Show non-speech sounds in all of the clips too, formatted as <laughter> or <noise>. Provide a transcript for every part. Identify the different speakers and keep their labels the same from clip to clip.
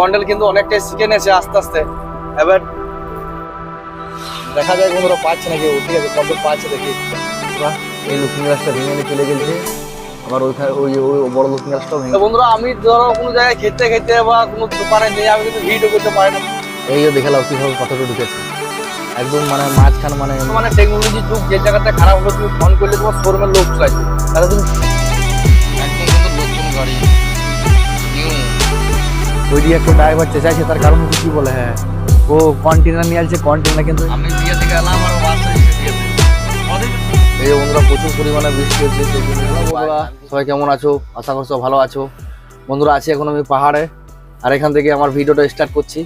Speaker 1: গন্ডেল কিন্তু অনেকটাই শিখে নিয়েছে আস্তে আস্তে। এবার দেখা যায় বন্ধুরা পাচ্ছে নাকি ঠিক আছে কত পাচ্ছে দেখি। এই লুকিং গ্লাসটা ভেঙে নিয়ে চলে গেছে। আবার ওইখানে ওই ওই বড় লুকিং গ্লাসটাও ভেঙে বন্ধুরা আমি ধরো কোনো জায়গায় খেতে খেতে বা কোনো দোকানে নেই আমি কিন্তু ভিডিও করতে পারি না। এই যে দেখে লাও কীভাবে কতটা ঢুকেছে। একদম মানে মাঝখান মানে মানে টেকনোলজি যুগ যে জায়গাটা খারাপ হলো তুমি ফোন করলে তোমার শোরুমের লোক চলে তাহলে তুমি
Speaker 2: একদম কিন্তু নতুন গাড়ি
Speaker 1: ওই দিয়ে একটা ড্রাইভার চেঁচাইছে তার কারণ কি বলে? হ্যাঁ। ও কন্টেনার নিয়ে আসছে কন্টেনার কিন্তু
Speaker 2: আমি বিয়ে থেকে এলাম আর
Speaker 1: এই বন্ধুরা প্রচুর পরিমাণে বৃষ্টি হচ্ছে সেই জন্য বন্ধুরা সবাই কেমন আছো? আশা করছ ভালো আছো। বন্ধুরা আছি এখন আমি পাহাড়ে। আর এখান থেকে আমার ভিডিওটা স্টার্ট করছি।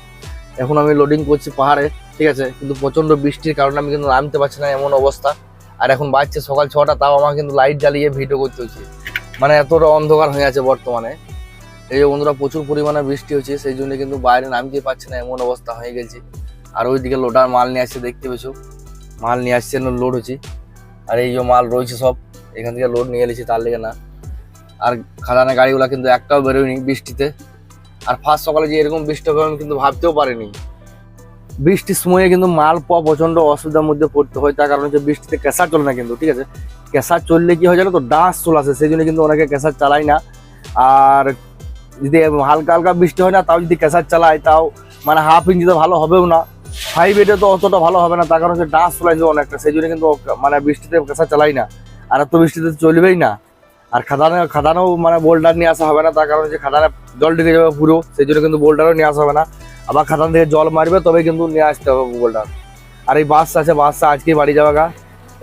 Speaker 1: এখন আমি লোডিং করছি পাহাড়ে ঠিক আছে? কিন্তু প্রচণ্ড বৃষ্টির কারণে আমি কিন্তু নামতে পারছি না এমন অবস্থা। আর এখন বাজছে সকাল ছটা তাও আমার কিন্তু লাইট জ্বালিয়ে ভিডিও করতে হচ্ছে। মানে এতটা অন্ধকার হয়ে আছে বর্তমানে। এই যে বন্ধুরা প্রচুর পরিমাণে বৃষ্টি হচ্ছে, সেই জন্য কিন্তু বাইরে নামতে পারছে না, এমন অবস্থা হয়ে গেছে। আর ওইদিকে লোডার মাল নিয়ে আসছে, দেখতে পেছো মাল নিয়ে আসছে লোড হচ্ছে। আর এই যে মাল রয়েছে সব, এখান থেকে লোড নিয়ে এলেছি, তার লেগে না। আর খাদানা গাড়িগুলো কিন্তু একটাও বেরোয়নি বৃষ্টিতে। আর ফার্স্ট সকালে যে এরকম বৃষ্টি হবে, আমি কিন্তু ভাবতেও পারিনি। বৃষ্টির সময়ে কিন্তু মাল পাওয়া প্রচণ্ড অসুবিধার মধ্যে পড়তে হয়, তার কারণ হচ্ছে বৃষ্টিতে ক্যাসার চলে না কিন্তু, ঠিক আছে? ক্যাসার চললে কি হয় জানো তো ডাঁশ চলে আসে, সেই জন্য কিন্তু অনেকে ক্যাসার চালায় না। আর যদি হালকা হালকা বৃষ্টি হয় না, তাও যদি ক্যাসার চালায়, তাও মানে হাফ ইঞ্চিতে ভালো হবেও না। ফাইভ এটে তো অতটা ভালো হবে না, তার কারণ হচ্ছে ডাঁশ চলে আসবে অনেকটা, সেই জন্য কিন্তু মানে বৃষ্টিতে ক্যাসার চালাই না। আর এত বৃষ্টিতে চলবেই না। আর খাদানে, খাদানেও মানে বোল্ডার নিয়ে আসা হবে না, তার কারণ হচ্ছে খাদানে জল ঢেকে যাবে পুরো, সেই জন্য কিন্তু বোল্ডারও নিয়ে আসা হবে না। আবার খাদান থেকে জল মারবে তবে কিন্তু নিয়ে আসতে হবে বোল্ডার আর এই বাস আছে বাসটা আজকেই বাড়ি যাওয়া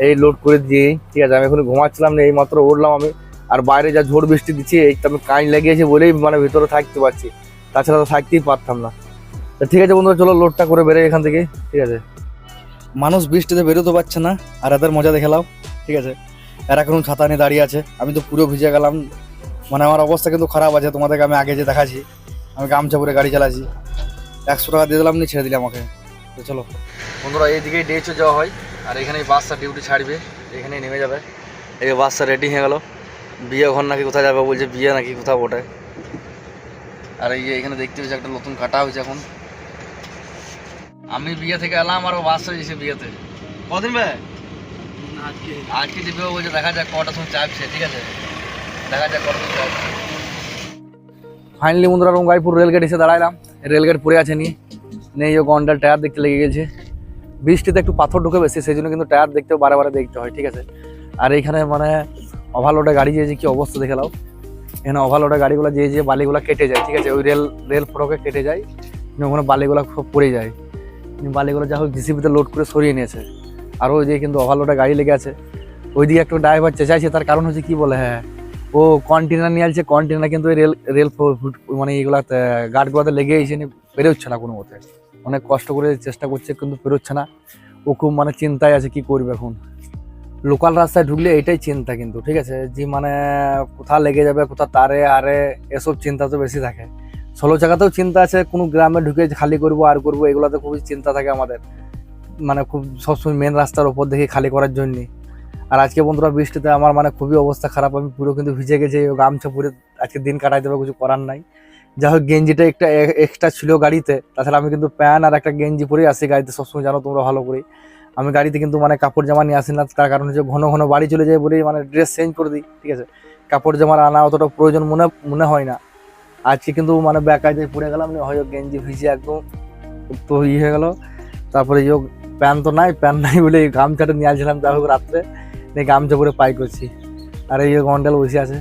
Speaker 1: এই লোড করে দিয়ে ঠিক আছে, আমি এখন ঘুমাচ্ছিলাম না এই মাত্র উঠলাম আমি। আর বাইরে যা ঝোড় বৃষ্টি দিচ্ছে, এই আমি কাইন লেগেছে বলেই মানে ভিতরে থাকতে পারছি। তাছাড়া তো থাকতেই পারতাম না। তো ঠিক আছে বন্ধুরা, চলো লোডটা করে বেরোই এখান থেকে, ঠিক আছে? মানুষ বৃষ্টিতে বেরোতে পারছে না, আর এদের মজা দেখে লাও, ঠিক আছে? এরা এখন ছাতা নিয়ে দাঁড়িয়ে আছে, আমি তো পুরো ভিজে গেলাম। মানে আমার অবস্থা কিন্তু খারাপ আছে, তোমাদেরকে আমি আগে যে দেখাচ্ছি, আমি গামছা পরে গাড়ি চালাচ্ছি। একশো টাকা দিয়ে দিলাম, নিয়ে ছেড়ে দিলাম আমাকে তো চলো। বন্ধুরা এইদিকেই ডেচে যাওয়া হয়, আর এখানেই বাসটা ডিউটি ছাড়বে, এখানেই নেমে যাবে। এই বাসটা রেডি হয়ে গেল। বিয়ে ঘর নাকি কোথায় যাবে বলছে বিয়ে নাকি কোথাও ওঠে আর এই যে এখানে দেখতে হচ্ছে একটা নতুন কাটা হয়েছে এখন। আমি বিয়ে থেকে এলাম আর ও বাসটা এসে বিয়েতে। কদিন ভাই?
Speaker 2: আজকে।
Speaker 1: আজকে যে বিয়ে বলছে দেখা যাক কটার সময় চাপছে ঠিক আছে? দেখা যাক কটার সময় চাপছে। ফাইনালি বন্ধুরা রঙ্গাইপুর রেলগেট এসে দাঁড়াইলাম। রেলগেট পড়ে আছে নি। নেই ও গন্ডাল টায়ার দেখতে লেগে গেছে। বৃষ্টিতে একটু পাথর ঢুকে বেশি সেই জন্য কিন্তু টায়ার দেখতেও বারে বারে দেখতে হয় ঠিক আছে? আর এইখানে মানে ওভারলোডে গাড়ি যে যে কি অবস্থা দেখে নাও। এখানে ওভারলোডে গাড়িগুলো যে যে বালিগুলো কেটে যায়, ঠিক আছে? ওই রেল রেল ফটকে কেটে যায় ওখানে বালিগুলো সব পড়ে যায়। বালিগুলো যা হোক জিসিবিতে লোড করে সরিয়ে নিয়েছে। আর ওই দিকে কিন্তু ওভারলোডে গাড়ি লেগে আছে। ওইদিকে একটু ড্রাইভার চেঁচাইছে, তার কারণ হচ্ছে কি বলে হ্যাঁ ও কন্টেনার নিয়ে আসছে কন্টেনার কিন্তু ওই রেল রেল মানে এইগুলাতে গার্ডগুলোতে লেগে এসে নি বেরোচ্ছে না কোনো মতে। অনেক কষ্ট করে চেষ্টা করছে, কিন্তু বেরোচ্ছে না। ও খুব মানে চিন্তায় আছে, কি করবে এখন? লোকাল রাস্তায় ঢুকলে এটাই চিন্তা কিন্তু, ঠিক আছে? যে মানে কোথা লেগে যাবে কোথা তারে, আরে, এসব চিন্তা তো বেশি থাকে। ষোলো জায়গাতেও চিন্তা আছে, কোনো গ্রামে ঢুকে খালি করব, আর করব, এগুলোতে খুবই চিন্তা থাকে আমাদের। মানে খুব সবসময় মেন রাস্তার উপর দেখে খালি করার জন্য। আর আজকে বন্ধুরা বৃষ্টিতে আমার মানে খুবই অবস্থা খারাপ, আমি পুরো কিন্তু ভিজে গেছি গামছা পুরে আজকে দিন কাটাই দেবে কিছু করার নাই। যাই হোক, গেঞ্জিটা একটা এক্সট্রা ছিল গাড়িতে, তাছাড়া আমি কিন্তু প্যান্ট আর একটা গেঞ্জি পরেই আসি গাড়িতে, সবসময় জানো তোমরা ভালো করে আমি গাড়িতে কিন্তু মানে কাপড় জামা নিয়ে আসি না, তার কারণ হচ্ছে ঘন ঘন বাড়ি চলে যাই বলেই মানে ড্রেস চেঞ্জ করে দিই, ঠিক আছে? কাপড় জামার আনা অতটা প্রয়োজন মনে মনে হয় না। আজকে কিন্তু মানে ব্যাকায় পরে গেলাম হয়তো গেঞ্জি ভিজে একদম তো ই হয়ে গেলো। তারপরে ইয়ে প্যান্ট তো নাই, প্যান্ট নাই বলে গামছাটা নিয়ে আসছিলাম যা হোক রাত্রে নিয়ে গামছা পরে পাই করছি। আর এই গন্ডাল বসে আছে।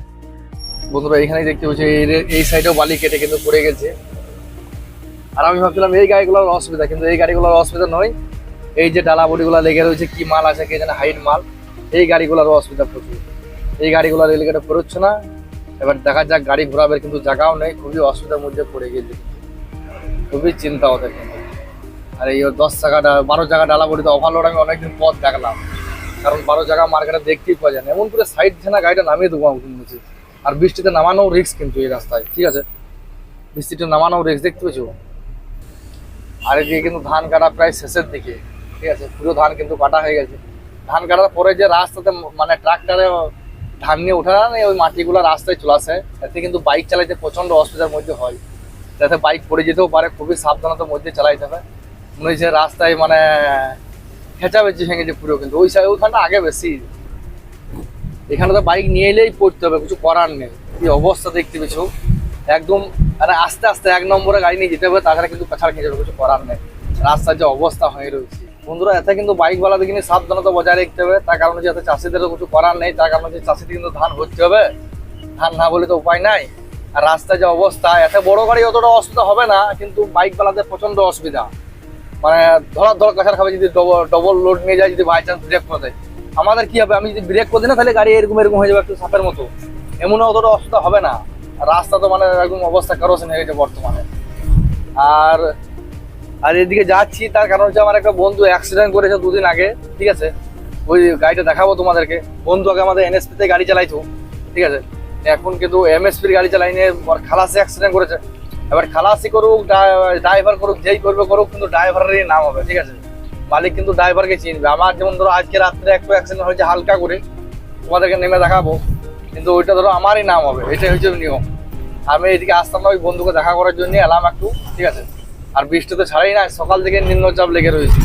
Speaker 1: বন্ধুরা এখানেই দেখতে পাচ্ছি, এই সাইডেও বালি কেটে কিন্তু পড়ে গেছে। আর আমি ভাবছিলাম এই গাড়িগুলোর অসুবিধা, কিন্তু এই গাড়িগুলোর অসুবিধা নয়। এই যে ডালা বডিগুলো লেগে রয়েছে, কি মাল আছে কে জানে হাইট মাল, এই গাড়িগুলোর অসুবিধা প্রচুর। এই গাড়িগুলো রেলগেটে পড়ছে না। এবার দেখা যাক, গাড়ি ঘোরাবে কিন্তু জায়গাও নেই, খুবই অসুবিধার মধ্যে পড়ে গেছে। খুবই চিন্তা ওদের কিন্তু। আর এই দশ ডা- বারো জায়গা ডালা বডিতে ওভারলোড আমি অনেকদিন পথ দেখলাম। কারণ বারো জায়গা মার্কেটে দেখতেই পাওয়া যায় না। এমন করে সাইড না গাড়িটা নামিয়ে দেবো আমি আর বৃষ্টিতে নামানো রিস্ক কিন্তু এই রাস্তায়, ঠিক আছে? বৃষ্টিতে নামানো রিস্ক দেখতে পেয়েছ আর এদিকে কিন্তু ধান কাটা প্রায় শেষের দিকে। ঠিক আছে, পুরো ধান কিন্তু কাটা হয়ে গেছে। ধান কাটার পরে যে রাস্তাতে মানে ট্রাক্টরে ধান নিয়ে ওঠা না ওই মাটিগুলো রাস্তায় চলে আসে। এতে কিন্তু বাইক চালাইতে প্রচণ্ড অসুবিধার মধ্যে হয়। যাতে বাইক পড়ে যেতেও পারে, খুবই সাবধানতার মধ্যে চালাইতে হবে। মনে হচ্ছে রাস্তায় মানে খেঁচাবেচি ভেঙে যে পুরো কিন্তু, ওই সাইড ওইখানটা আগে বেশি। এখানে তো বাইক নিয়ে এলেই পড়তে হবে, কিছু করার নেই। কি অবস্থা দেখতে পেছো একদম মানে আস্তে আস্তে এক নম্বরে গাড়ি নিয়ে যেতে হবে, তাছাড়া কিন্তু পেছাড় যাবে কিছু করার নেই। রাস্তার যে অবস্থা হয়ে রয়েছে। বন্ধুরা, এতে কিন্তু বাইকওয়ালাদের কিন্তু সাবধানতা বজায় রাখতে হবে। তার কারণে যাতে চাষিদেরও কিছু করার নেই। তার কারণে যে চাষিদের কিন্তু ধান হচ্ছে হবে। ধান না বলে তো উপায় নাই। আর রাস্তায় যে অবস্থা, এত বড় গাড়ি অতটা অসুবিধা হবে না, কিন্তু বাইকওয়ালাদের প্রচণ্ড অসুবিধা। মানে ধরার ধর কাছার খাবে যদি ডবল লোড নিয়ে যায়, যদি বাই চান্স ব্রেক করে দেয়। আমাদের কি হবে? আমি যদি ব্রেক করে দিই না, তাহলে গাড়ি এরকম এরকম হয়ে যাবে একটু সাপের মতো। এমন অতটা অসুবিধা হবে না। রাস্তা তো মানে একদম অবস্থা কারোসিন হয়ে গেছে বর্তমানে। আর আর এদিকে যাচ্ছি, তার কারণ হচ্ছে আমার একটা বন্ধু অ্যাক্সিডেন্ট করেছে দুদিন আগে, ঠিক আছে? ওই গাড়িটা দেখাবো তোমাদেরকে। বন্ধু আগে আমাদের এনএসপিতে গাড়ি চালাইতো, ঠিক আছে? এখন কিন্তু এমএসপির গাড়ি চালাই নিয়ে খালাসি অ্যাক্সিডেন্ট করেছে। এবার খালাসি করুক ড্রাইভার করুক, যেই করবে করুক, কিন্তু ড্রাইভারেরই নাম হবে, ঠিক আছে? মালিক কিন্তু ড্রাইভারকে চিনবে। আমার যেমন ধরো আজকে রাত্রে একটু অ্যাক্সিডেন্ট হয়েছে হালকা করে, তোমাদেরকে নেমে দেখাবো। কিন্তু ওইটা ধরো আমারই নাম হবে, এটাই হচ্ছে নিয়ম। আমি এদিকে আসতাম না ওই বন্ধুকে দেখা করার জন্য, এলাম একটু, ঠিক আছে? আর বৃষ্টি তো ছাড়াই না, সকাল থেকে নিম্নচাপ লেগে রয়েছে।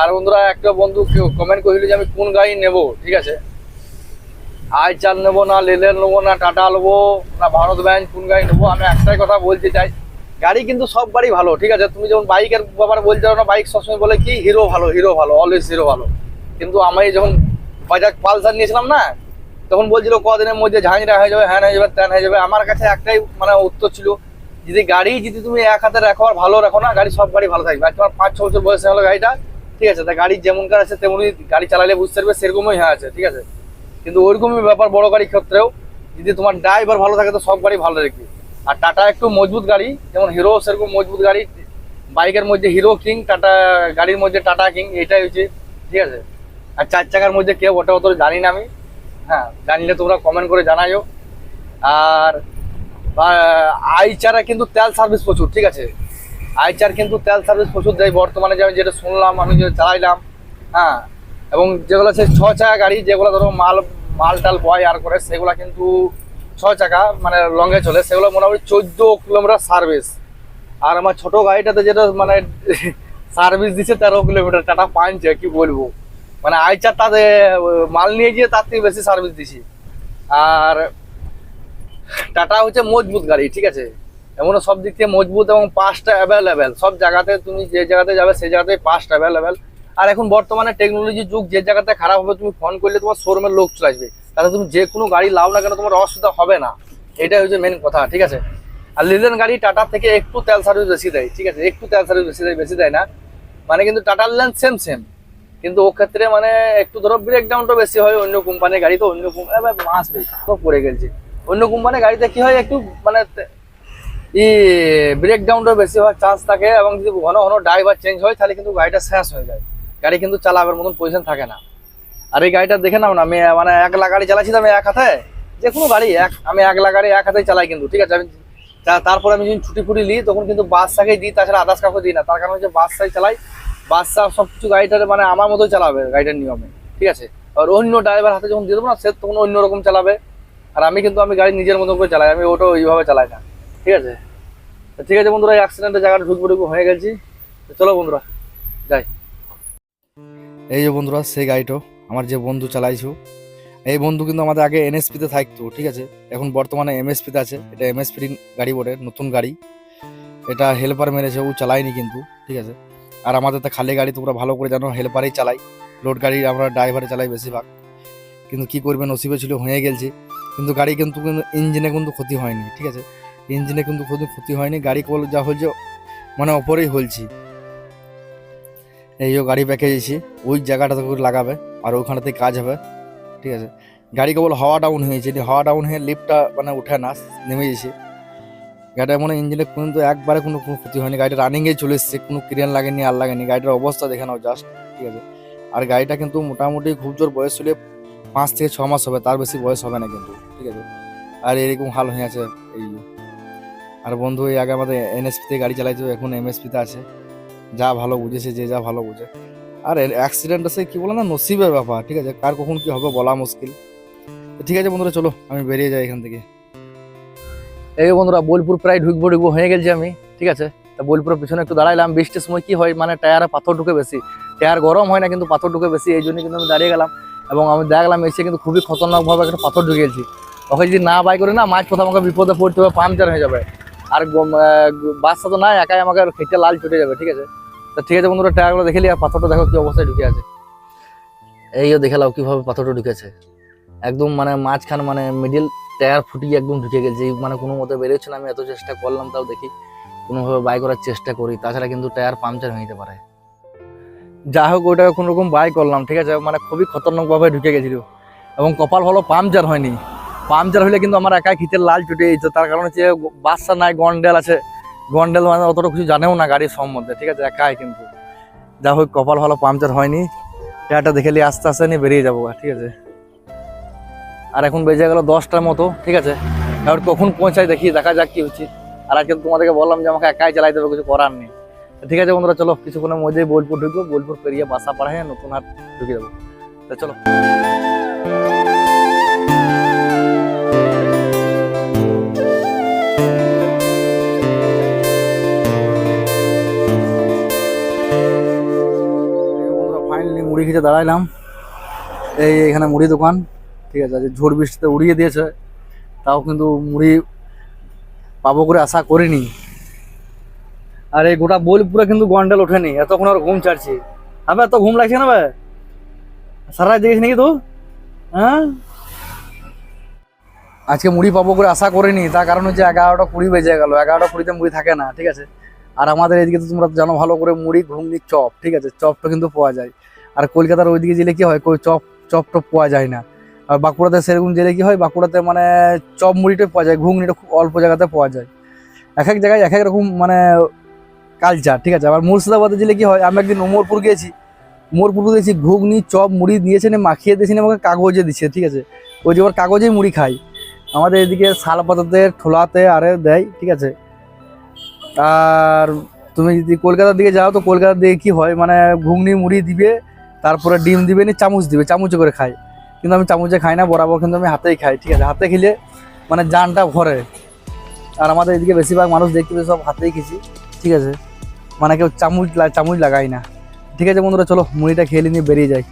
Speaker 1: আর বন্ধুরা, একটা বন্ধু কেউ কমেন্ট করিল যে আমি কোন গাড়ি নেব, ঠিক আছে? আই চার নেব না, লেলের নেব না, টাটা নেব না, ভারত ব্যাংক কোন গাড়ি নেব? আমি একটাই কথা বলতে চাই, গাড়ি কিন্তু সব গাড়ি ভালো, ঠিক আছে? তুমি যেমন বাইকের ব্যাপারে বলতে পারো না, বাইক সবসময় বলে কি হিরো ভালো হিরো ভালো অলওয়েজ হিরো ভালো। কিন্তু আমি যখন বাজাজ পালসার নিয়েছিলাম না, তখন বলছিল, কদিনের মধ্যে ঝাঁঝরা হয়ে যাবে হ্যাঁ হয়ে যাবে, ত্যান হয়ে যাবে। আমার কাছে একটাই মানে উত্তর ছিল যদি গাড়ি যদি তুমি এক হাতে রাখো আর ভালো রাখো না, গাড়ি সব গাড়ি ভালো থাকবে। আর তোমার পাঁচ, ছ বছর বয়সে হলো গাড়িটা, ঠিক আছে? তা গাড়ি যেমনকার আছে তেমনই গাড়ি চালালে বুঝতে পারবে সেরকমই হয়ে আছে, ঠিক আছে? কিন্তু ওইরকমই ব্যাপার বড় গাড়ির ক্ষেত্রেও, যদি তোমার ড্রাইভার ভালো থাকে তো সব গাড়ি ভালো রাখবে আর টাটা একটু মজবুত গাড়ি, যেমন হিরো সেরকম মজবুত গাড়ি, বাইকের মধ্যে হিরো কিং টাটা গাড়ির মধ্যে টাটা কিং এটাই হচ্ছে, ঠিক আছে? আর চার চাকার মধ্যে কেউ ওটা অত জানি না আমি। হ্যাঁ জানলে তোমরা কমেন্ট করে জানাইও। আর আইচারা কিন্তু তেল সার্ভিস প্রচুর, ঠিক আছে? আইচার কিন্তু তেল সার্ভিস প্রচুর দেয় বর্তমানে যে আমি যেটা শুনলাম, আমি যে চালাইলাম হ্যাঁ? এবং যেগুলো হচ্ছে ছ চাকা গাড়ি, যেগুলো ধরো মাল মাল টাল বয় আর করে, সেগুলো কিন্তু ছ চাকা মানে লঙ্গে চলে, সেগুলো মোটামুটি চোদ্দ কিলোমিটার সার্ভিস আর আমার ছোট গাড়িটাতে যেটা মানে <laughs> সার্ভিস দিচ্ছে তেরো কিলোমিটার, টাটা পাঞ্চে, কি বলব? মানে আইচার তাতে মাল নিয়ে গিয়ে তার থেকে বেশি সার্ভিস দিছি। আর টাটা হচ্ছে মজবুত গাড়ি, ঠিক আছে? এমন সব দিক থেকে মজবুত এবং পাঁচটা অ্যাভেলেবেল সব জায়গাতে তুমি যে জায়গাতে যাবে সেই জায়গাতে পাঁচটা অ্যাভেলেবেল আর এখন বর্তমানে টেকনোলজি যুগ, যে জায়গাতে খারাপ হবে, তুমি ফোন করলে তোমার শোরুমের লোক চলে আসবে। তাহলে তুমি যে কোনো গাড়ি লাও না কেন, তোমার অসুবিধা হবে না। এটাই হচ্ছে মেন কথা, ঠিক আছে? আর লিলেন গাড়ি টাটা থেকে একটু তেল সার্ভিস বেশি দেয়, ঠিক আছে? একটু তেল সার্ভিস বেশি দেয় বেশি দেয় না। মানে কিন্তু টাটার লেন সেম সেম কিন্তু ও ক্ষেত্রে মানে একটু ধরো ব্রেক ডাউনটা বেশি হয়, অন্য কোম্পানির গাড়ি তো অন্য কোম্পানি মাস বেশি। পড়ে গেছে। অন্য কোম্পানির গাড়িতে কি হয় একটু মানে ই ব্রেক ডাউনটা বেশি হওয়ার চান্স থাকে এবং যদি ঘন ঘন ড্রাইভার চেঞ্জ হয়, তাহলে কিন্তু গাড়িটা শেষ হয়ে যায়। গাড়ি কিন্তু চালাবার মতন পজিশন থাকে না। আর এই গাড়িটা দেখে নাও না, আমি মানে একলা গাড়ি চালাচ্ছি আমি এক হাতে? যে কোনো গাড়ি, এক, আমি একলা গাড়ি এক হাতেই চালাই কিন্তু, ঠিক আছে? আমি তারপরে আমি যখন ছুটি ফুটি নিই, তখন কিন্তু বাস বাসটাকেই দিই, তাছাড়া আদার্স কাউকে দিই না। তার কারণ হচ্ছে বাসটাই চালাই। বাস বাসটা সব কিছু গাড়িটার মানে আমার মতোই চালাবে গাড়িটার নিয়মে, ঠিক আছে? আর অন্য ড্রাইভার হাতে যখন দিয়ে দেবো না, সে তখন অন্য রকম চালাবে। আর আমি কিন্তু আমি গাড়ি নিজের মতো করে চালাই, আমি ওটা ওইভাবে চালাই না, ঠিক আছে? ঠিক আছে বন্ধুরা, এই অ্যাক্সিডেন্টের জায়গাটা ঢুকবো ঢুকবো হয়ে গেছি। চলো বন্ধুরা, যাই। এই যে বন্ধুরা, সেই গাড়িটা, আমার যে বন্ধু চালাইছো, এই বন্ধু কিন্তু আমাদের আগে এনএসপিতে থাকতো, ঠিক আছে? এখন বর্তমানে এমএসপিতে আছে, এটা এমএসপি গাড়ি বটে, নতুন গাড়ি। এটা হেল্পার মেরেছে, ও চালায়নি কিন্তু, ঠিক আছে? আর আমাদের তো খালি গাড়ি, তোমরা ভালো করে জানো হেল্পারেই চালাই। লোড গাড়ি আমরা ড্রাইভারে চালাই বেশিরভাগ। কিন্তু কি করবে, নসিবে ছিল, হয়ে গেছে কিন্তু গাড়ি কিন্তু কিন্তু ইঞ্জিনে কিন্তু ক্ষতি হয়নি, ঠিক আছে? ইঞ্জিনে কিন্তু কোনো ক্ষতি হয়নি, গাড়ি কেবল যা হয়েছে মানে ওপরেই হলছি। এই গাড়ি প্যাকেজেছি ওই জায়গাটাতে লাগাবে, আর ওখানেতেই কাজ হবে, ঠিক আছে? গাড়ি কেবল হাওয়া ডাউন হয়েছে হাওয়া ডাউন হয়ে লিফটটা মানে উঠে না, নেমে গেছে। গাড়িটা মানে ইঞ্জিনে কিন্তু একবারে কোনো কোনো ক্ষতি হয়নি, গাড়িটা রানিংয়ে চলে এসছে, কোনো ক্রিয়ান লাগেনি, আর লাগেনি, গাড়িটার অবস্থা দেখে নাও জাস্ট ঠিক আছে? আর গাড়িটা কিন্তু মোটামুটি খুব জোর বয়স হলে পাঁচ থেকে ছ মাস হবে, তার বেশি বয়স হবে না কিন্তু, ঠিক আছে? আর এরকম হাল হয়ে আছে এই আর বন্ধু, এই আগে আমাদের এনএসপিতে গাড়ি চালাইতো, এখন এমএসপিতে আছে। যা ভালো বুঝেছে, যে যা ভালো বুঝে। আর অ্যাক্সিডেন্ট আছে, কি বলে না, নসিবের ব্যাপার, ঠিক আছে? কার কখন কি হবে বলা মুশকিল। ঠিক আছে বন্ধুরা, চলো, আমি বেরিয়ে যাই এখান থেকে। এই বন্ধুরা, বোলপুর প্রায় ঢুকবো ঢুকবো, হয়ে গেছি আমি, ঠিক আছে? তা বোলপুরের পিছনে একটু দাঁড়াইলাম, বৃষ্টির সময় কি হয় মানে টায়ারে পাথর ঢুকে বেশি। টায়ার গরম হয় না, কিন্তু পাথর ঢুকে বেশি, এই জন্য কিন্তু আমি দাঁড়িয়ে গেলাম। এবং আমি দেখলাম এসে কিন্তু খুবই খতরনাকভাবে একটা পাথর ঢুকিয়েছি। ওকে যদি না বাই করে না মাছ প্রথম আমাকে বিপদে পড়তে হবে, পাংচার হয়ে যাবে। আর বাচ্চা তো নাই, একাই আমাকে খেটে লাল ছুটে যাবে, ঠিক আছে? তা ঠিক আছে বন্ধুরা টায়ারগুলো দেখে আর পাথরটা দেখো কি অবস্থায় ঢুকে আছে। এইও দেখে লাও কীভাবে পাথরটা ঢুকেছে। একদম মানে মাঝখান মানে মিডিল টায়ার ফুটিয়ে একদম ঢুকে গেছে। মানে কোনো মতে বেরোচ্ছে না, আমি এত চেষ্টা করলাম, তাও দেখি কোনোভাবে বাই করার চেষ্টা করি। তাছাড়া কিন্তু টায়ার পাংচার হয়ে যেতে পারে। যা হোক ওইটাকে কোনো রকম বাই করলাম, ঠিক আছে? মানে খুবই খতরনাকভাবে ঢুকে গেছিল। এবং কপাল ভালো পাংচার হয়নি। পাংচার হলে কিন্তু আমার একাই খিতের লাল চুটে যেত তার কারণ হচ্ছে বাচ্চা নাই, গন্ডেল আছে। গন্ডেল মানে অতটা কিছু জানেও না গাড়ির সম্বন্ধে, ঠিক আছে? একাই কিন্তু। যা হোক, কপাল ভালো পাংচার হয়নি। টায়ারটা দেখে নিয়ে আস্তে আস্তে নিয়ে বেরিয়ে যাব, ঠিক আছে? আর এখন বেজে গেল দশটার মতো, ঠিক আছে? এবার কখন পৌঁছায় দেখি, দেখা যাক কি হচ্ছে। আর আজকে তোমাদেরকে বললাম যে আমাকে একাই চালাইতে হবে, কিছু করার নেই। ঠিক আছে বন্ধুরা, চলো কিছুক্ষণের মধ্যেই বোলপুর ঢুকবো। বোলপুর পেরিয়ে বাসা পাড়ায় নতুন হাট ঢুকে যাব। তো চলো। ফাইনালি মুড়ি খেতে দাঁড়াইলাম। এই এখানে মুড়ি দোকান, ঠিক আছে? ঝড় বৃষ্টিতে উড়িয়ে দিয়েছে। তাও কিন্তু মুড়ি পাবো করে আশা করিনি। আর এই গোটা বোলপুরে কিন্তু গন্ডেল ওঠেনি, এতক্ষণ আর ঘুম ছাড়ছি। আবে, এত ঘুম লাগছে না ভাই সারা রাত নাকি তো হ্যাঁ? আজকে মুড়ি পাবো করে আশা করিনি, তার কারণ হচ্ছে এগারোটা কুড়ি বেজে গেল, এগারোটা কুড়িতে মুড়ি থাকে না, ঠিক আছে? আর আমাদের এদিকে তো তোমরা জানো, ভালো করে মুড়ি, ঘুগনি, চপ, ঠিক আছে? চপটা কিন্তু পাওয়া যায়। আর কলকাতার ওইদিকে গেলে কি হয় চপ চপ টপ পাওয়া যায় না। আর বাঁকুড়াতে সেরকম জেলে কি হয়, বাঁকুড়াতে মানে চপ মুড়িটা পাওয়া যায়, ঘুগনিটা খুব অল্প জায়গাতে পাওয়া যায়। এক এক জায়গায় এক এক রকম মানে কালচার, ঠিক আছে? আবার মুর্শিদাবাদে জেলে কি হয় আমি একদিন উমরপুর গিয়েছি। উমরপুর গিয়েছি, ঘুগনি, চপ, মুড়ি দিয়েছে না, মাখিয়ে দিয়েছে না, আমাকে কাগজে দিচ্ছে, ঠিক আছে? ওই যে কাগজেই মুড়ি খাই। আমাদের এদিকে শাল পাতাতে ঠোলাতে আরে দেয়, ঠিক আছে? আর তুমি যদি কলকাতার দিকে যাও, তো কলকাতার দিকে কি হয় মানে ঘুগনি, মুড়ি দিবে, তারপরে ডিম দিবে নি, চামচ দিবে, চামচে করে খাই কিন্তু আমি চামচে খাই না, বরাবর কিন্তু আমি হাতেই খাই, ঠিক আছে? হাতে খেলে মানে জানটা ভরে। আর আমাদের এদিকে বেশিরভাগ মানুষ দেখতে সব হাতেই খেয়েছি, ঠিক আছে? মানে কেউ চামচ চামচ লাগাই না। ঠিক আছে বন্ধুরা, চলো মুড়িটা খেয়ে নিয়ে বেরিয়ে যাই।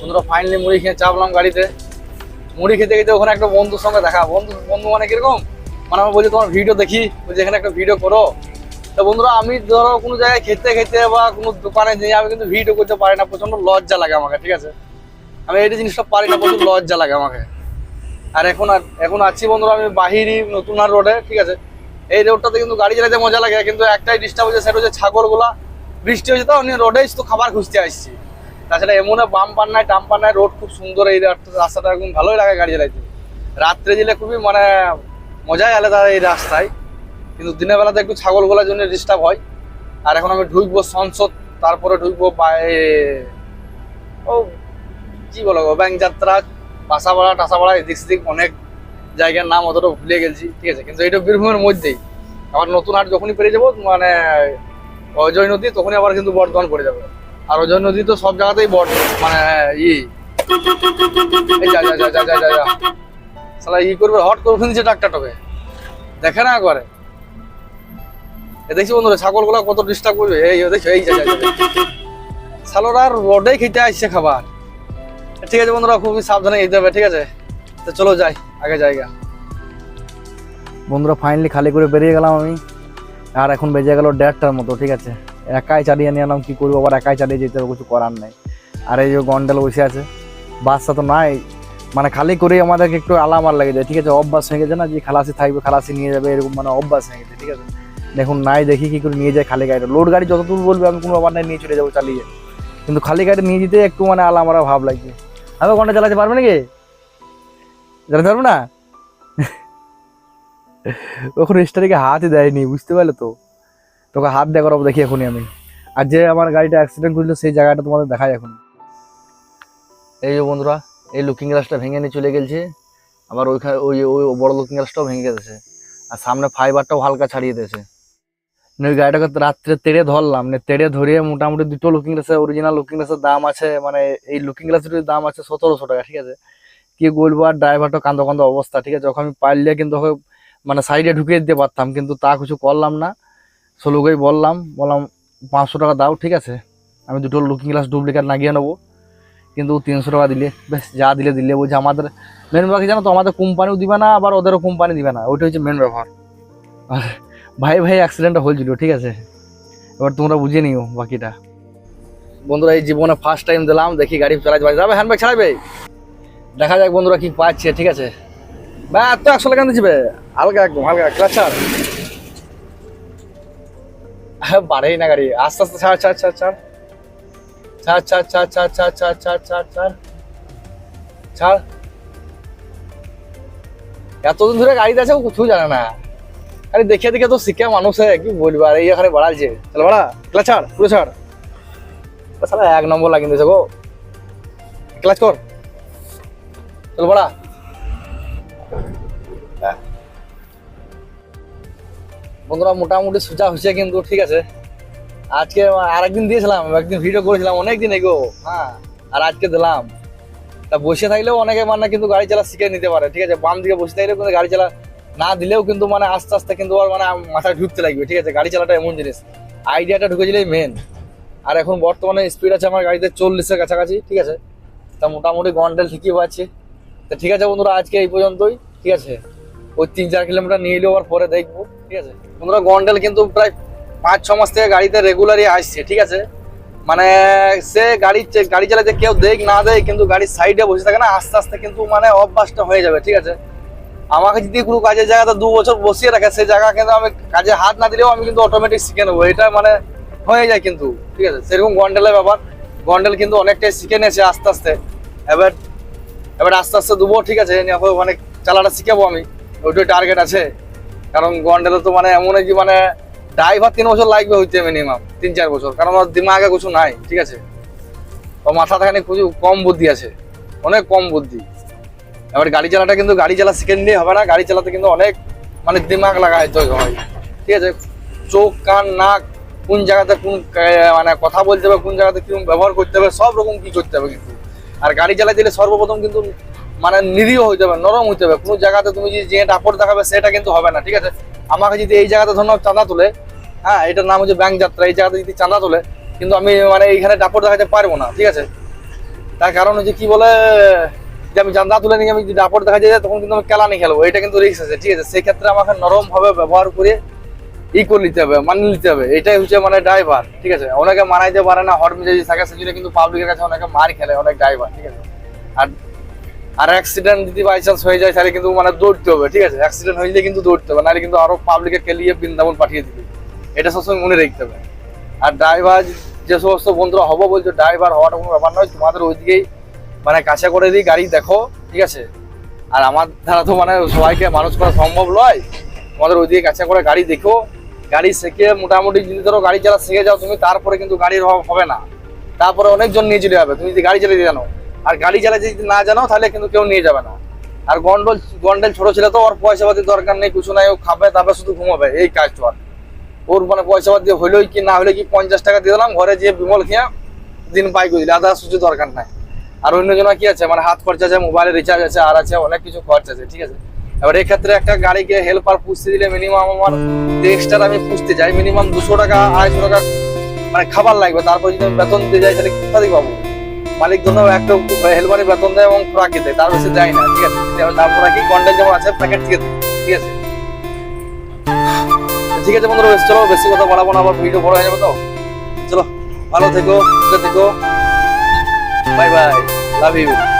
Speaker 1: বন্ধুরা ফাইনালি মুড়ি খেয়ে চাপলাম গাড়িতে। মুড়ি খেতে খেতে ওখানে একটা বন্ধুর সঙ্গে দেখা। বন্ধু বন্ধু মানে কীরকম? মানে আমি বলছি তোমার ভিডিও দেখি, বলছি, এখানে একটা ভিডিও করো। তো বন্ধুরা, আমি ধরো কোনো জায়গায় খেতে খেতে বা কোনো দোকানে যাই আমি কিন্তু ভিডিও করতে পারি না প্রচণ্ড লজ্জা লাগে আমাকে, ঠিক আছে? আমি এই জিনিসটা পারি না প্রচুর লজ্জা লাগে আমাকে। আর এখন আর, এখন আছি বন্ধুরা, আমি বাহিরি নতুন আর রোডে ঠিক আছে? এই রোডটাতে কিন্তু গাড়ি চালাতে মজা লাগে, কিন্তু একটাই ডিস্টার্ব হচ্ছে, সেটা হচ্ছে ছাগলগুলা। বৃষ্টি হয়েছে তো, আমি রোডে তো খাবার খুঁজতে আসছি। তাছাড়া এমন বাম পান নাই টাম পান নাই রোড খুব সুন্দর, এই রাস্তা- রাস্তাটা একদম ভালোই লাগে গাড়ি চালাইতে। রাত্রে গেলে খুবই মানে মজাই আলাদা এই রাস্তায়। কিন্তু দিনের বেলাতে একটু ছাগলগুলোর জন্য ডিস্টার্ব হয়। আর এখন আমি ঢুকবো সংসদ, তারপরে ঢুকবো ও, কি বলো গো ব্যাংক যাত্রা বাসাপাড়া টাসাপাড়া এদিক সেদিক অনেক জায়গার নাম অতটা ভুলে গেছি, ঠিক আছে? কিন্তু এটা বীরভূমের মধ্যেই। আবার নতুন হাট যখনই পেরে যাব মানে অজয় নদী, তখনই আবার কিন্তু বর্ধমান পড়ে যাবে। আর অজয় নদী তো সব জায়গাতেই বড় মানে ই। যা যা যা যা যা যা যা। ই করবে, হট করে ফেলছে ট্রাক্টরটাকে। দেখে না করে দেখছি বন্ধুরা ছাগলগুলো কত ডিস্টার্ব করবে ও দেখছ, এই রোডেই খেতে আসছে খাবার ঠিক আছে বন্ধুরা খুবই সাবধানে যেতে হবে ঠিক আছে? তো চলো যাই, আগে জায়গা বন্ধুরা ফাইনালি খালি করে বেরিয়ে গেলাম আমি। আর এখন বেজে গেল দেড়টার মতো, ঠিক আছে? একাই চালিয়ে নিয়ে এলাম, কী করব? আবার একাই চালিয়ে যেতে হবে, কিছু করার নেই। আর এই যে গন্ডাল বসে আছে বাসটা তো নাই। মানে খালি করেই আমাদেরকে একটু আলামার লেগে যায়, ঠিক আছে? অভ্যাস হয়ে গেছে না, যে খালাসি থাকবে, খালাসি নিয়ে যাবে, এরকম মানে অভ্যাস হয়ে গেছে, ঠিক আছে? দেখুন, নাই দেখি কি করে নিয়ে যায় খালি গাড়িটা। লোড গাড়ি যতদূর বলবে, আমি কোনো ব্যাপার নাই, নিয়ে চলে যাব, চালিয়ে কিন্তু খালি গাড়ি নিয়ে যেতে একটু মানে আলামারা ভাব লাগছে। আমি ঘণ্টা চালাতে পারবে নাকি? চালাতে পারব না? ওখানে স্টারিকে হাতই দেয়নি, বুঝতে পারলে তো? তোকে হাত করাবো, দেখি এখনই আমি। আর যে আমার গাড়িটা অ্যাক্সিডেন্ট করল সেই জায়গাটা তোমাদের দেখাই এখন। এই যে বন্ধুরা, এই লুকিং গ্লাসটা ভেঙে নিয়ে চলে গেছে আবার ওইখানে ওই ওই বড় লুকিং গ্লাসটাও ভেঙে গেছে। আর সামনে ফাইবারটাও হালকা ছাড়িয়ে দিয়েছে। ওই গাড়িটাকে রাত্রে তেড়ে ধরলাম। নিয়ে তেড়ে ধরিয়ে মোটামুটি দুটো লুকিং গ্লাসের অরিজিনাল লুকিং গ্লাসের দাম আছে মানে এই লুকিং গ্লাসের দাম আছে সতেরোশো টাকা, ঠিক আছে? কি বলব, আর ড্রাইভারটা কান্দো কান্দো অবস্থা, ঠিক আছে? যখন আমি পারলে কিন্তু ওকে মানে সাইডে ঢুকিয়ে দিতে পারতাম, কিন্তু তা কিছু করলাম না। সোলোকেই বললাম বললাম, পাঁচশো টাকা দাও, ঠিক আছে? আমি দুটো লুকিং গ্লাস ডুপ্লিকেট লাগিয়ে নেব। কিন্তু তিনশো টাকা দিলে, বেশ, যা দিলে দিলে। বলছে, আমাদের মেন ব্যাপার জানো তো? আমাদের কোম্পানিও দিবে না, আবার ওদেরও কোম্পানি দিবে না। ওইটা হচ্ছে মেন ব্যাপার। আর ভাই ভাই অ্যাক্সিডেন্টটা হয়েছিল ঠিক আছে? এবার তোমরা বুঝে নিও বাকিটা। বন্ধুরা, এই জীবনে ফার্স্ট টাইম দিলাম, দেখি গাড়ি চালাতে পারি। যাবে হ্যান্ডব্যাগ ছাড়াবে? দেখা যাক বন্ধুরা কি পাচ্ছে, ঠিক আছে? বা এত একশো কেন দিচ্ছিবে হালকা একদম, হালকা ক্লাচ ছাড়। হ্যাঁ না গাড়ি। আস্তে আস্তে ছাড় ছাড় ছাড় ছাড়। ছাড় ছাড় ছাড় ছাড় ছাড় ছাড় ছাড় ছাড় ছাড়। ছাড়। এতদিন ধরে গাড়িতে আছে, ও জানে না। আরে দেখে দেখে তো শিখে মানুষ হয় কি বলব? আর এই এখানে বাড়াচ্ছে চল বাড়া ক্লাচ ছাড় পুরো ছাড়। এক নম্বর লাগিয়ে দিয়েছে গো। ক্লাচ কর। চল বাড়া। হ্যাঁ। বন্ধুরা মোটামুটি সোজা হয়েছে কিন্তু ঠিক আছে। আজকে আর একদিন দিয়েছিলাম একদিন ভিডিও করেছিলাম অনেকদিন এগো। হ্যাঁ। আর আজকে দিলাম। তা বসে থাকলেও অনেকে মানে কিন্তু গাড়ি চালা শিখে নিতে পারে ঠিক আছে? বাম দিকে বসে থাকলেও কিন্তু গাড়ি চালা না দিলেও কিন্তু মানে আস্তে আস্তে কিন্তু আর মানে মাথায় ঢুকতে লাগবে, ঠিক আছে? গাড়ি চালাটা এমন জিনিস। আইডিয়াটা ঢুকেছিলেই মেন আর এখন বর্তমানে স্পিড আছে আমার গাড়িতে চল্লিশের কাছাকাছি, ঠিক আছে? তা মোটামুটি গন্ডেল ঠিকই পাচ্ছি। তা ঠিক আছে বন্ধুরা, আজকে এই পর্যন্তই, ঠিক আছে? ওই তিন চার কিলোমিটার নিয়ে এলেও আর পরে দেখব, ঠিক আছে? বন্ধুরা গন্ডেল কিন্তু প্রায় পাঁচ, ছ মাস থেকে গাড়িতে রেগুলারই আসছে, ঠিক আছে? মানে সে গাড়ি গাড়ি চালাতে কেউ দেখ না দেয় কিন্তু গাড়ির সাইডে বসে থাকে না, আস্তে আস্তে কিন্তু মানে অভ্যাসটা হয়ে যাবে, ঠিক আছে? আমাকে যদি কোনো কাজের জায়গাতে দু বছর বসিয়ে রাখে সেই জায়গা কিন্তু আমি কাজে হাত না দিলেও আমি কিন্তু অটোমেটিক শিখে নেব। এটা মানে হয়ে যায় কিন্তু, ঠিক আছে? সেরকম গন্ডেলের ব্যাপার। গন্ডেল কিন্তু অনেকটাই শিখে নিয়েছে আস্তে আস্তে। এবার এবার আস্তে আস্তে দেবো, ঠিক আছে? মানে চালাটা শিখাবো আমি। ওইটাই টার্গেট আছে। কারণ গন্ডেলে তো মানে এমন কি মানে ড্রাইভার তিন বছর লাগবে হইতে মিনিমাম তিন চার বছর। কারণ ওর দিমাগে কিছু নাই, ঠিক আছে? ও মাথা থাকানে খুবই কম বুদ্ধি আছে। অনেক কম বুদ্ধি। এবার গাড়ি চালাটা কিন্তু গাড়ি চালা শিখে নিয়ে হবে না। গাড়ি চালাতে কিন্তু অনেক মানে দিমাগ লাগাইতে হয় ঠিক আছে? চোখ, কান, নাক, কোন জায়গাতে কোন মানে কথা বলতে হবে, কোন জায়গাতে কীরকম ব্যবহার করতে হবে, সব রকম কি করতে হবে কিন্তু। আর গাড়ি চালাতে দিলে সর্বপ্রথম কিন্তু মানে নিরীহ হইতে হবে, নরম হইতে হবে। কোনো জায়গাতে তুমি যদি যে টাপড় দেখাবে, সেটা কিন্তু হবে না, ঠিক আছে? আমাকে যদি এই জায়গাতে ধরো চাঁদা তোলে হ্যাঁ এটার নাম হচ্ছে ব্যাংক যাত্রা, এই জায়গাতে যদি চাঁদা তোলে, কিন্তু আমি মানে এইখানে টাপড় দেখাতে পারব না, ঠিক আছে? তার কারণ হচ্ছে কি বলে যে আমি চাঁদা তুলে নিয়ে আমি যদি ডাপড় দেখা যায়, তখন কিন্তু আমি কেলানি খেলব। এটা কিন্তু রিক্স আছে, ঠিক আছে? সেই ক্ষেত্রে আমাকে নরম ভাবে ব্যবহার করে ই করে নিতে হবে মানে নিতে হবে। এটাই হচ্ছে মানে ড্রাইভার ঠিক আছে? অনেকে মানাইতে পারে না হট মেজাজি থাকে সেজন্য কিন্তু পাবলিকের কাছে অনেকে মার খেলে, অনেক ড্রাইভার ঠিক আছে? আর আর অ্যাক্সিডেন্ট যদি বাই চান্স হয়ে যায়, তাহলে কিন্তু মানে দৌড়তে হবে, ঠিক আছে? অ্যাক্সিডেন্ট হয়ে গেলে কিন্তু দৌড়তে হবে, নাহলে কিন্তু আরও পাবলিকে খেলিয়ে বৃন্দাবন পাঠিয়ে দিবে। এটা সবসময় মনে রাখতে হবে। আর ড্রাইভার যে সমস্ত বন্ধুরা হব বলছো ড্রাইভার হওয়াটা কোনো ব্যাপার নয়, তোমাদের ওইদিকেই মানে কাছে করে দিই, গাড়ি দেখো, ঠিক আছে? আর আমার দ্বারা তো মানে সবাইকে মানুষ করা সম্ভব নয়। তোমাদের ওইদিকে কাছে করে গাড়ি দেখো। গাড়ি শিখে, মোটামুটি যদি ধরো গাড়ি চালা শিখে যাও তুমি, তারপরে কিন্তু গাড়ির অভাব হবে না। তারপরে অনেকজন নিয়ে চলে যাবে, তুমি যদি গাড়ি চালিয়ে জানো। আর গাড়ি চালাতে যদি না জানো, তাহলে কিন্তু কেউ নিয়ে যাবে না। আর গন্ডল, গন্ডেল ছোট ছেলে তো, ওর পয়সা পাতির দরকার নেই, কিছু নাই, ও খাবে, তারপরে শুধু ঘুমাবে, এই কাজটা ওর। ওর মানে পয়সা পাতি হইলেই কি, না হলে কি পঞ্চাশ টাকা দিয়ে দিলাম, ঘরে যে বিমল খেয়ে দিন পাই করে দিলে আদার কিছু দরকার নাই। আর অন্য জন কি আছে? মানে হাত খরচা আছে মোবাইলে রিচার্জ আছে, আর আছে, অনেক কিছু খরচ আছে, ঠিক আছে? এবার এই ক্ষেত্রে একটা গাড়িকে হেল্পার পুষতে দিলে মিনিমাম আমার এক্সট্রা আমি পুষতে যাই মিনিমাম দুশো টাকা, আড়াইশো টাকা মানে খাবার লাগবে। তারপর যদি আমি বেতন দিতে যাই, তাহলে কোথা থেকে পাবো? মালিক জন্য একটা হেল্পারে বেতন দেয় এবং খোরাকি দেয়, তার বেশি দেয় না, ঠিক আছে? তারপর কি কন্টেন্ট যেমন আছে প্যাকেট থেকে ঠিক আছে? ঠিক আছে বন্ধুরা চলো, বেশি কথা বাড়াবো না, আবার ভিডিও বড় হয়ে যাবে তো? চলো, ভালো থেকো থেকো। Bye bye. Love you.